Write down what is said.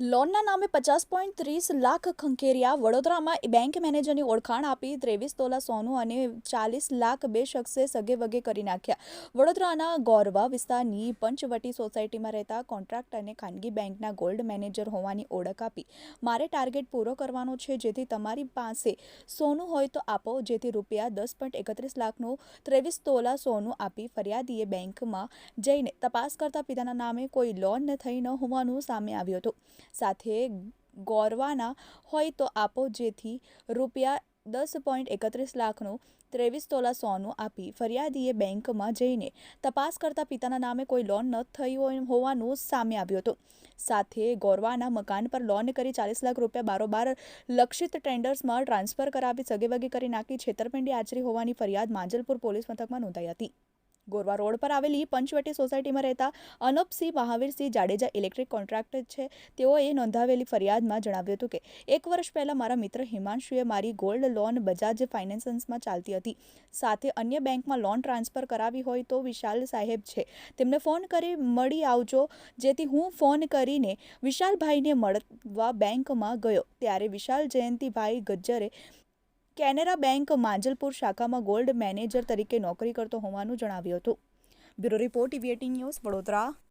લોનના નામે પચાસ પોઈન્ટ ત્રીસ લાખ ખંખેરિયા વડોદરામાં બેંક મેનેજરની ઓળખાણ આપી ત્રેવીસ તોલા સોનું અને ચાલીસ લાખ બે શખ્સે સગે વગે કરી નાખ્યા. વડોદરાના ગોરવા વિસ્તારની પંચવટી સોસાયટીમાં રહેતા કોન્ટ્રાક્ટ અને ખાનગી બેંકના ગોલ્ડ મેનેજર હોવાની ઓળખ આપી. મારે ટાર્ગેટ પૂરો કરવાનો છે, જેથી તમારી પાસે સોનું હોય તો આપો, જેથી રૂપિયા દસ પોઈન્ટ એકત્રીસ લાખનું ત્રેવીસ તોલા સોનું આપી ફરિયાદીએ બેંકમાં જઈને તપાસ કરતા પિતાના નામે કોઈ લોન થઈ ન હોવાનું સામે આવ્યું હતું. સાથે ગોરવાના હોય તો આપો જેથી રૂપિયા દસ પોઈન્ટ એકત્રીસ લાખનું ત્રેવીસ તોલા સોનું આપી ફરિયાદીએ બેંકમાં જઈને તપાસ કરતા પિતાના નામે કોઈ લોન ન થઈ હોય હોવાનું સામે આવ્યું હતું. સાથે ગોરવાના મકાન પર લોન કરી ચાલીસ લાખ રૂપિયા બારોબાર લક્ષિત ટેન્ડર્સમાં ટ્રાન્સફર કરાવી સગેવગી કરી નાખી છેતરપિંડી આચરી હોવાની ફરિયાદ માંજલપુર પોલીસ મથકમાં નોંધાઈ હતી. ગોરવા રોડ પર આવેલી પંચવટી સોસાયટીમાં રહેતા અનપસિંહ મહાવીરસિંહ જાડેજા ઇલેક્ટ્રિક કોન્ટ્રાક્ટર છે. તેઓએ નોંધાવેલી ફરિયાદમાં જણાવ્યું હતું કે, એક વર્ષ પહેલાં મારા મિત્ર હિમાંશુએ મારી ગોલ્ડ લોન બજાજ ફાઇનાન્સમાં ચાલતી હતી. સાથે અન્ય બેંકમાં લોન ટ્રાન્સફર કરાવી હોય તો વિશાલ સાહેબ છે. તેમને ફોન કરી મળી આવજો. જેથી હું ફોન કરીને વિશાલભાઈને મળવા બેંકમાં ગયો. ત્યારે વિશાલ જયંતિભાઈ ગજ્જરે કેનેરા બેંક માંજલપુર શાખામાં ગોલ્ડ મેનેજર તરીકે નોકરી કરતો હોવાનું જણાવ્યું હતું. Bureau report EVAT news, Vadodara.